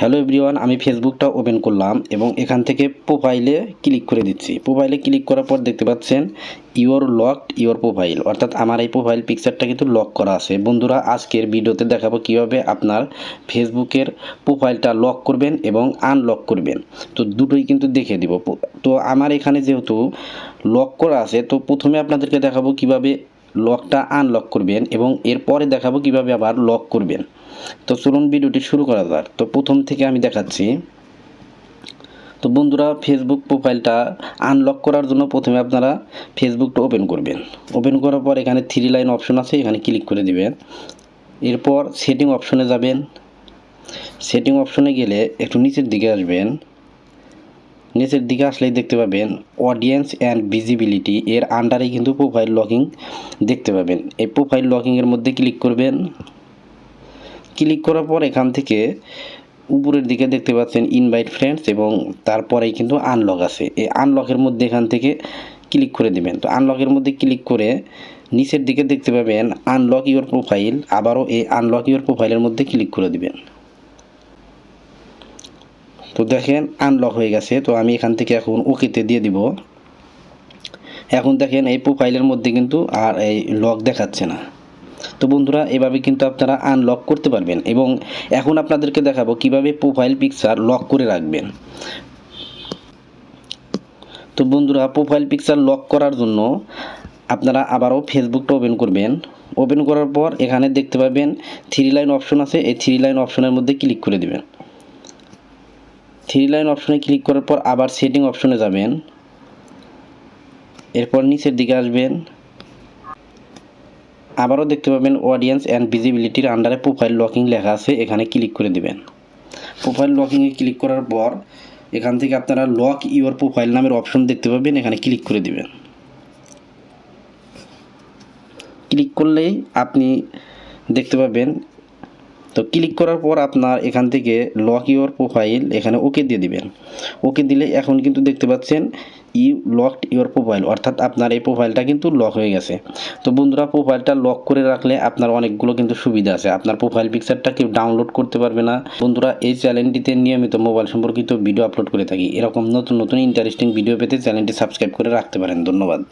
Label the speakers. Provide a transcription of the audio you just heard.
Speaker 1: Hello everyone, আমি ফেসবুকটা open করলাম এবং এখান থেকে প্রোফাইলে ক্লিক করে দিচ্ছি। প্রোফাইলে ক্লিক করার পর দেখতে পাচ্ছেন, ইওর লকড ইওর প্রোফাইল অর্থাৎ আমার এই প্রোফাইল পিকচারটা কিন্তু লক করা আছে। বন্ধুরা, আজকের ভিডিওতে দেখাবো কীভাবে আপনার ফেসবুকের প্রোফাইলটা লক করবেন এবং আনলক করবেন। তো দুটোই কিন্তু দেখে দিব। তো আমার এখানে যেহেতু লক করা আছে, তো প্রথমে আপনাদেরকে দেখাবো কীভাবে লকটা আনলক করবেন এবং এরপরে দেখাবো কীভাবে আবার লক করবেন। তো চলুন ভিডিওটি শুরু করা যাক। তো প্রথম থেকে আমি দেখাচ্ছি। তো বন্ধুরা ফেসবুক প্রোফাইলটা আনলক করার জন্য প্রথমে আপনারা ফেসবুকটা ওপেন করবেন। ওপেন করার পর এখানে থ্রি লাইন অপশন আছে, এখানে ক্লিক করে দিবেন। এরপর সেটিং অপশনে যাবেন। সেটিং অপশনে গেলে একটু নিচের দিকে আসবেন। নিচের দিকে আসলেই দেখতে পাবেন অডিয়েন্স অ্যান্ড ভিজিবিলিটি এর আন্ডারে কিন্তু প্রোফাইল লকিং দেখতে পাবেন। এই প্রোফাইল লকিংয়ের মধ্যে ক্লিক করবেন। ক্লিক করার পর এখান থেকে উপরের দিকে দেখতে পাচ্ছেন ইনভাইট ফ্রেন্ডস এবং তারপরেই কিন্তু আনলক আছে। এই আনলকের মধ্যে এখান থেকে ক্লিক করে দেবেন। তো আনলকের মধ্যে ক্লিক করে নিচের দিকে দেখতে পাবেন আনলক ইওর প্রোফাইল আবারও এই আনলক ইওর প্রোফাইলের মধ্যে ক্লিক করে দিবেন। তো দেখেন আনলক হয়ে গেছে, তো আমি এখান থেকে এখন ওকেতে দিয়ে দিব। এখন দেখেন, এই প্রোফাইলের মধ্যে কিন্তু আর এই লক দেখাচ্ছে না। তো বন্ধুরা, এভাবে কিন্তু আপনারা আনলক করতে পারবেন এবং এখন আপনাদেরকে দেখাবো কীভাবে প্রোফাইল পিকচার লক করে রাখবেন। তো বন্ধুরা প্রোফাইল পিকচার লক করার জন্য আপনারা আবারও ফেসবুকটা ওপেন করবেন। ওপেন করার পর এখানে দেখতে পাবেন থ্রি লাইন অপশন আছে, এই থ্রি লাইন অপশনের মধ্যে ক্লিক করে দিবেন। থ্রি লাইন অপশনে ক্লিক করার পর আবার সেটিং অপশনে যাবেন। এরপর নিচের দিকে আসবেন। আবারও দেখতে পাবেন অডিয়েন্স অ্যান্ড ভিজিবিলিটির আন্ডারে প্রোফাইল লকিং লেখা আছে, এখানে ক্লিক করে দিবেন। প্রোফাইল লকিংয়ে ক্লিক করার পর এখান থেকে আপনারা লক ইওর প্রোফাইল নামের অপশন দেখতে পাবেন, এখানে ক্লিক করে দিবেন। ক্লিক করলেই আপনি দেখতে পাবেন তো ক্লিক করার পর আপনার এখান থেকে লক ইওর প্রোফাইল এখানে ওকে দিয়ে দিবেন। ওকে দিলে এখন কিন্তু দেখতে পাচ্ছেন ইউ লকড ইওর প্রোফাইল অর্থাৎ আপনার এই প্রোফাইলটা কিন্তু লক হয়ে গেছে। তো বন্ধুরা প্রোফাইলটা লক করে রাখলে আপনার অনেকগুলো কিন্তু সুবিধা আছে। আপনার প্রোফাইল পিকচারটা কেউ ডাউনলোড করতে পারবে না। বন্ধুরা, এই চ্যানেলটিতে নিয়মিত মোবাইল সম্পর্কিত ভিডিও আপলোড করে থাকি। এরকম নতুন নতুন ইন্টারেস্টিং ভিডিও পেতে চ্যানেলটি সাবস্ক্রাইব করে রাখতে পারেন। ধন্যবাদ।